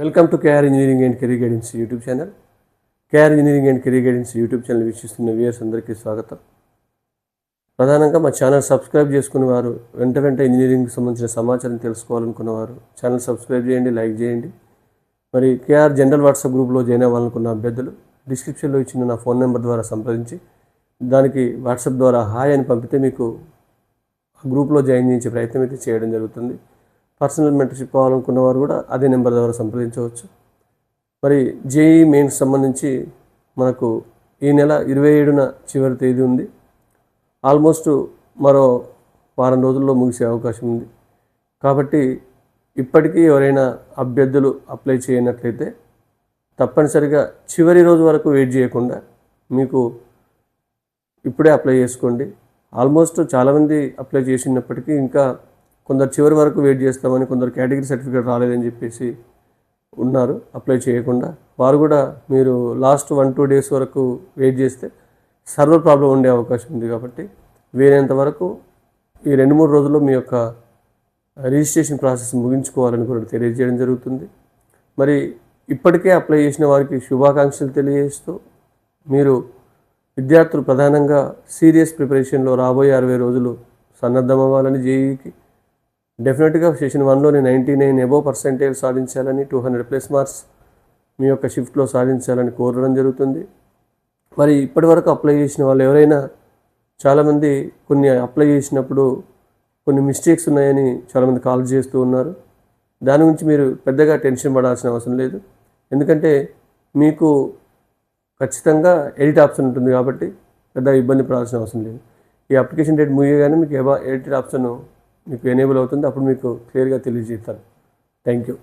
Welcome to KR engineering and career guidance YouTube channel KR engineering and career guidance YouTube channel వీక్షిస్తున్న viewers అందరికీ స్వాగతం. ప్రధానంగా మా channel subscribe చేసుకున్న వారు వెంట వెంట ఇంజనీరింగ్కి సంబంధించిన సమాచారం తెలుసుకోవాలనుకున్నవారు ఛానల్ సబ్స్క్రైబ్ చేయండి లైక్ చేయండి. మరి కేఆర్ జనరల్ వాట్సాప్ గ్రూప్లో జాయిన్ అవ్వాలనుకున్న అభ్యర్థులు డిస్క్రిప్షన్లో ఇచ్చిన నా ఫోన్ నెంబర్ ద్వారా సంప్రదించి దానికి వాట్సాప్ ద్వారా హాయ్ అని పంపితే మీకు ఆ గ్రూప్లో జాయిన్ చేయించే ప్రయత్నం అయితే చేయడం జరుగుతుంది. పర్సనల్ మెంటర్షిప్ కావాలనుకున్న వారు కూడా అదే నెంబర్ ద్వారా సంప్రదించవచ్చు. మరి జేఈ మెయిన్స్ సంబంధించి మనకు ఈ నెల ఇరవై ఏడున చివరి తేదీ ఉంది. ఆల్మోస్ట్ మరో వారం రోజుల్లో ముగిసే అవకాశం ఉంది. కాబట్టి ఇప్పటికీ ఎవరైనా అభ్యర్థులు అప్లై చేయనట్లయితే తప్పనిసరిగా చివరి రోజు వరకు వెయిట్ చేయకుండా మీకు ఇప్పుడే అప్లై చేసుకోండి. ఆల్మోస్ట్ చాలామంది అప్లై చేసినప్పటికీ ఇంకా కొందరు చివరి వరకు వెయిట్ చేస్తామని కొందరు కేటగిరీ సర్టిఫికేట్ రాలేదని చెప్పేసి ఉన్నారు. అప్లై చేయకుండా వారు కూడా మీరు లాస్ట్ వన్ టూ డేస్ వరకు వెయిట్ చేస్తే సర్వర్ ప్రాబ్లం ఉండే అవకాశం ఉంది కాబట్టి వీలైనంత వరకు ఈ రెండు మూడు రోజుల్లో మీ యొక్క రిజిస్ట్రేషన్ ప్రాసెస్ ముగించుకోవాలని కూడా తెలియజేయడం జరుగుతుంది. మరి ఇప్పటికే అప్లై చేసిన వారికి శుభాకాంక్షలు తెలియజేస్తూ మీరు విద్యార్థులు ప్రధానంగా సీరియస్ ప్రిపరేషన్లో రాబోయే అరవై రోజులు సన్నద్ధమవ్వాలని జేఈకి డెఫినెట్గా సెషన్ వన్లోని నైంటీ నైన్ ఎబో పర్సెంటేజ్ సాధించాలని టూ హండ్రెడ్ ప్లస్ మార్క్స్ మీ యొక్క షిఫ్ట్లో సాధించాలని కోరడం జరుగుతుంది. మరి ఇప్పటివరకు అప్లై చేసిన వాళ్ళు ఎవరైనా చాలామంది కొన్ని అప్లై చేసినప్పుడు కొన్ని మిస్టేక్స్ ఉన్నాయని చాలామంది కాల్ చేస్తూ ఉన్నారు. దాని గురించి మీరు పెద్దగా టెన్షన్ పడాల్సిన అవసరం లేదు. ఎందుకంటే మీకు ఖచ్చితంగా ఎడిట్ ఆప్షన్ ఉంటుంది కాబట్టి పెద్ద ఇబ్బంది పడాల్సిన అవసరం లేదు. ఈ అప్లికేషన్ డేట్ ముగియగానే మీకు ఎబా ఎడిట్ ఆప్షన్ మీకు ఎనేబుల్ అవుతుంది అప్పుడు మీకు క్లియర్గా తెలియజేస్తాను. Thank you